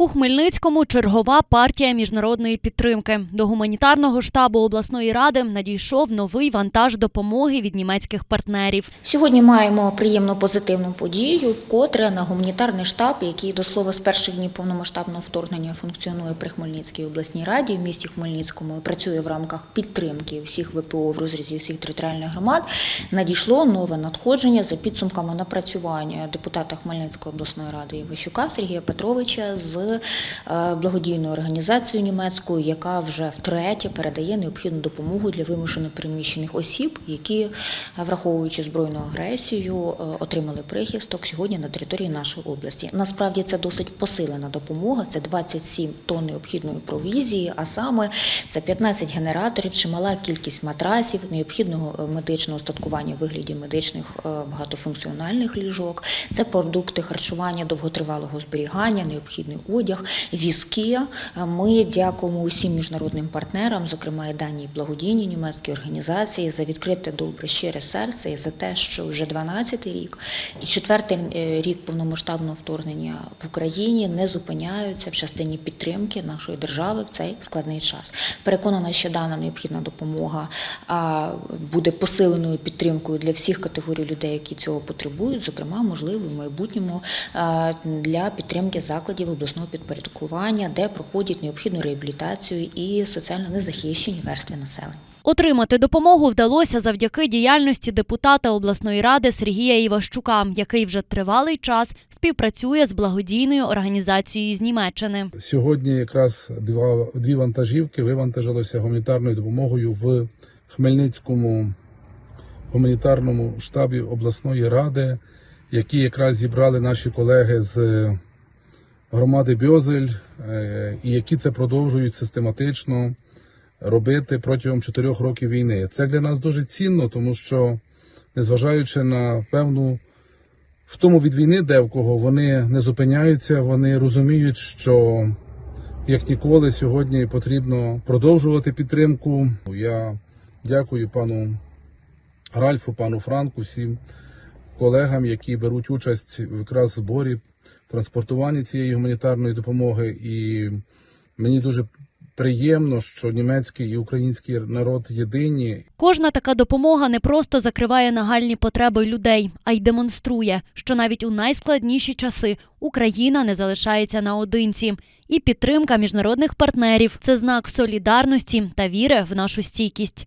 У Хмельницькому чергова партія міжнародної підтримки. До гуманітарного штабу обласної ради надійшов новий вантаж допомоги від німецьких партнерів. Сьогодні маємо приємну позитивну подію, вкотре на гуманітарний штаб, який до слова з перших днів повномасштабного вторгнення функціонує при Хмельницькій обласній раді в місті Хмельницькому і працює в рамках підтримки всіх ВПО в розрізі всіх територіальних громад. Надійшло нове надходження за підсумками напрацювання депутата Хмельницької обласної ради Іващука Сергія Петровича з е, благодійною організацією німецькою, яка вже втретє передає необхідну допомогу для вимушено переміщених осіб, які, е, враховуючи збройну агресію, е, отримали прихисток сьогодні на території нашої області. Насправді це досить посилена допомога. Це 27 тонн необхідної провізії, а саме це 15 генераторів, чимала кількість матрасів, необхідного медичного устаткування в вигляді медичних багатофункціональних ліжок. Це продукти харчування довготривалого зберігання, необхідний одяг, візки. Е, Ми дякуємо усім міжнародним партнерам, зокрема і даній благодійній німецькій організації, за відкрите добре щире серце і за те, що вже 12-й рік і четвертий е, рік повномасштабного вторгнення в Україні не зупиняються в частині підтримки нашої держави в цей складний час. Переконана, що дана необхідна допомога буде посиленою підтримкою для всіх категорій людей, які цього потребують, зокрема, можливо, в майбутньому для підтримки закладів обласного підпорядкування, де проходять необхідну реабілітацію і соціально незахищені верстви населення. Отримати допомогу вдалося завдяки діяльності депутата обласної ради Сергія Іващука, який вже тривалий час співпрацює з благодійною організацією з Німеччини. Сьогодні якраз два, дві вантажівки вивантажилося гуманітарною допомогою в Хмельницькому гуманітарному штабі обласної ради, які якраз зібрали наші колеги з громади Бьозель, е, і які це продовжують систематично робити протягом чотирьох років війни. Це для нас дуже цінно, тому що, незважаючи на певну втому від війни, де в кого вони не зупиняються, вони розуміють, що як ніколи сьогодні потрібно продовжувати підтримку. Я дякую пану Ральфу, пану Франку, всім колегам, які беруть участь якраз в зборі транспортуванні цієї гуманітарної допомоги. І мені дуже приємно, що німецький і український народ єдині Кожна така допомога не просто закриває нагальні потреби людей, а й демонструє, що навіть у найскладніші часи Україна не залишається наодинці. І підтримка міжнародних партнерів це знак солідарності та віри в нашу стійкість.